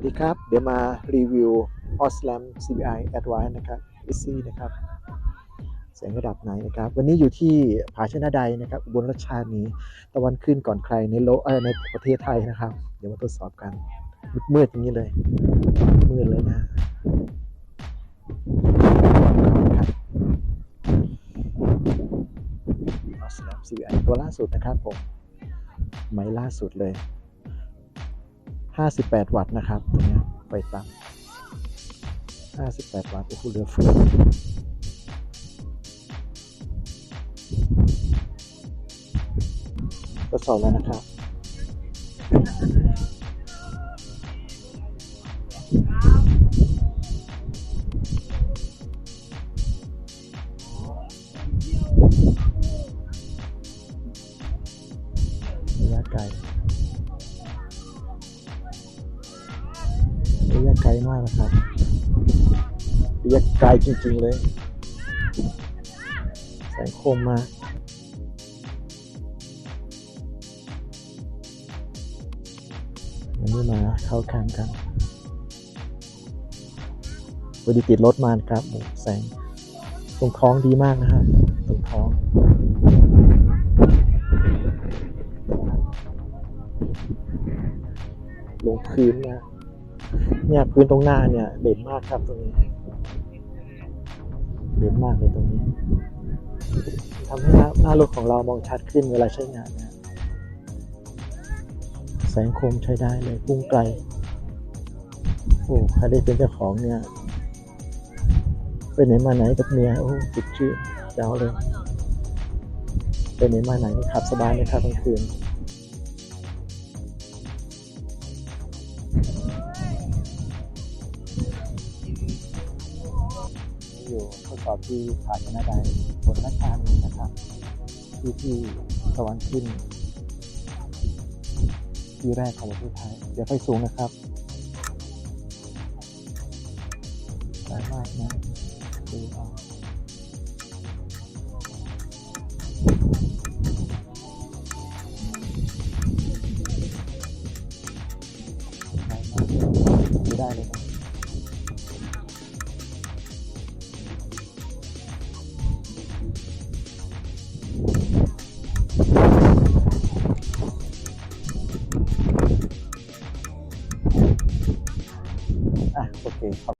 วัสดีครับ เดี๋ยวมารีวิว Oslam CBI Advance นะครับ EC นะครับแสงระดับไหนนะครับ วันนี้อยู่ที่ผาชนะใดนะครับบลราชธานีตะวันขึ้นก่อนใครในโลกเออในประเทศไทยนะครับ เดี๋ยวมาทดสอบกัน มืดๆอย่างนี้เลย มืดเลยนะครับ Oslam CBI ตัวล่าสุดนะครับผม ไม้ล่าสุดเลย 58 วัตต์นะครับตัวนี้ไฟต่ำ58 วัตต์โอ้โหเหลือเฟือทดสอบแล้วนะครับ ระยะไกลมากนะครับระยะไกลจริงๆเลย แสงคมมาวันนี้มาเข้าแคมป์กันพอดีติดรถมานครับแสงตรงท้องดีมากนะครับตรงท้องลงพื้นนะ เนี่ยพื้นตรงหน้าเนี่ยเด่นมากครับตรงนี้ เด่นมากเลยตรงนี้ทำให้หน้ารถของเรามองชัดขึ้นเวลาใช้งานนะแสงคมใช้ได้เลยพุ่งไกล โอ้ใครได้เป็นเจ้าของเนี่ยไปไหนมาไหนกับเมียโอ้จิตชื่นเจ้าเลยไปไหนมาไหนขับสบายไหมครับกลางคืน อยู่ทดสอบที่ผานชนะได้ผลนักการนี้นะครับที่ที่ตะวันขึ้น ที่แรกของประเทศไทยเดี๋ยวไปสูงนะครับสามากนะดูออาได้เลยนะ Okay.